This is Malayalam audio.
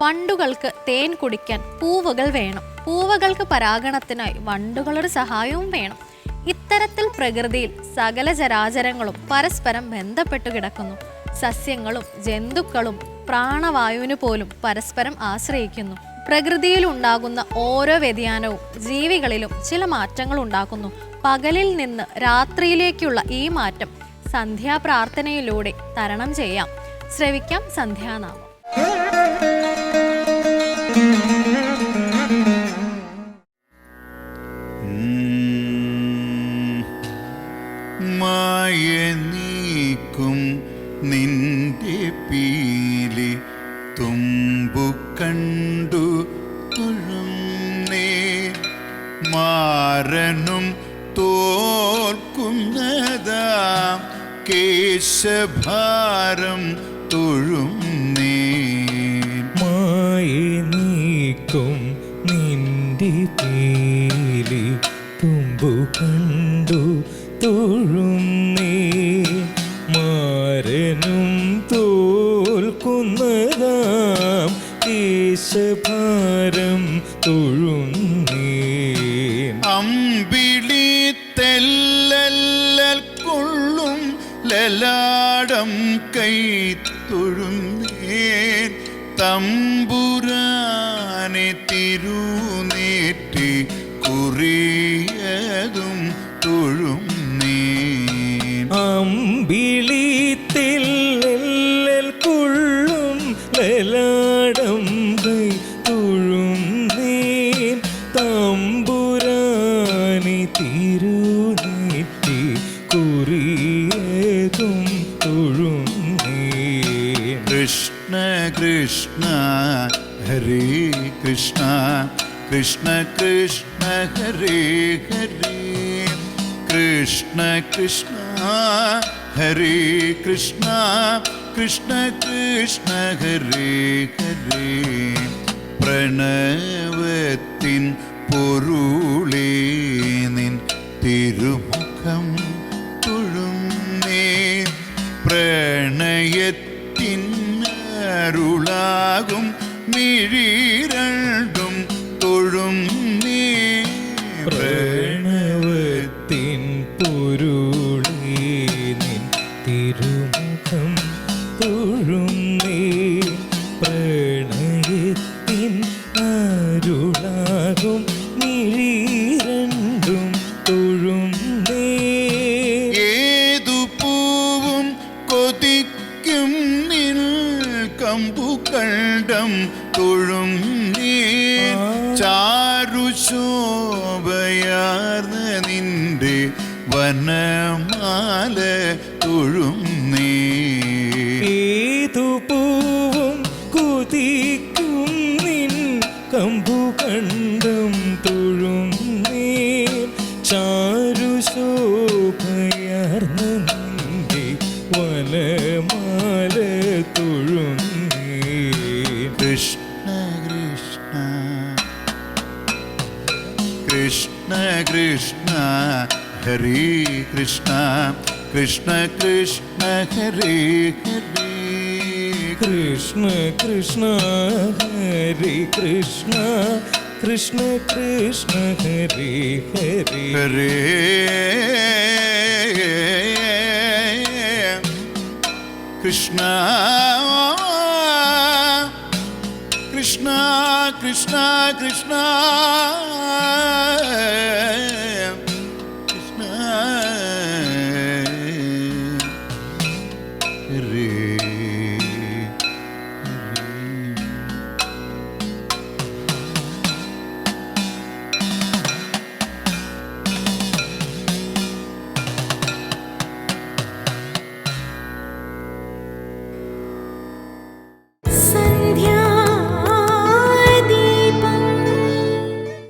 വണ്ടുകൾക്ക് തേൻ കുടിക്കാൻ പൂവുകൾ വേണം. പൂവുകൾക്ക് പരാഗണത്തിനായി വണ്ടുകളുടെ സഹായവും വേണം. ഇത്തരത്തിൽ പ്രകൃതിയിൽ സകല ചരാചരങ്ങളും പരസ്പരം ബന്ധപ്പെട്ടു കിടക്കുന്നു. സസ്യങ്ങളും ജന്തുക്കളും പ്രാണവായുവിന് പോലും പരസ്പരം ആശ്രയിക്കുന്നു. പ്രകൃതിയിൽ ഉണ്ടാകുന്ന ഓരോ വ്യതിയാനവും ജീവികളിലും ചില മാറ്റങ്ങൾ ഉണ്ടാക്കുന്നു. പകലിൽ നിന്ന് രാത്രിയിലേക്കുള്ള ഈ മാറ്റം സന്ധ്യാപ്രാർത്ഥനയിലൂടെ തരണം ചെയ്യാം. ശ്രവിക്കാം സന്ധ്യാനാമം. മായ നീക്കും നിന്റെ പീലി തുമ്പു കണ്ടു തുഴുന്നേ മാരനും തോൽക്കുന്നതാം കേശഭാരം തൊഴുന്നേ മായ നീക്കും നിന്റെ പേലി തൊഴുന്നേ മരനും കേശഭാരം അമ്പിളി തിരുനേറ്റി കുറിയതും തൊഴുന്നേൻ കൊള്ളും ലലാടം കൈ തൊഴുന്നേൻ തമ്പുരാനി തിരുനേറ്റി കുറിയതും തൊഴുന്നേൻ കൃഷ്ണ കൃഷ്ണ ഹരേ കൃഷ്ണ കൃഷ്ണ കൃഷ്ണ ഹരേ ഹരേ കൃഷ്ണ കൃഷ്ണ ഹരേ കൃഷ്ണ കൃഷ്ണ കൃഷ്ണ ഹരേ. ഹരേ പ്രണവത്തിൻ പൊരുളേ നിൻ തിരുമുഖം തൊഴുന്നേ പ്രണയത്തിൻ അരുളാകും മിഴിരണ്ടും പ്രണയത്തിൻ അരുളാകും തൊഴുന്നേ. ഏതു പൂവും കൊതിക്കും നിൽ കമ്പുകണ്ടം തൊഴും നീ ചാരുശോഭയാർന്ന നിന്റെ വനമാല തൊഴും നീ കമ്പു കണ്ടും തൊഴും നീ ചാരുശോഭയാർന്ന നിന്റെ വനമാല തൊഴും കൃഷ്ണ കൃഷ്ണ. കൃഷ്ണ കൃഷ്ണ. ഹരി കൃഷ്ണ. കൃഷ്ണ കൃഷ്ണ ഹരി ഹരേ. കൃഷ്ണ കൃഷ്ണ ഹരേ കൃഷ്ണ കൃഷ്ണ കൃഷ്ണ ഹരേ ഹരേ ഹരേ കൃഷ്ണ കൃഷ്ണ കൃഷ്ണ കൃഷ്ണ കൃഷ്ണ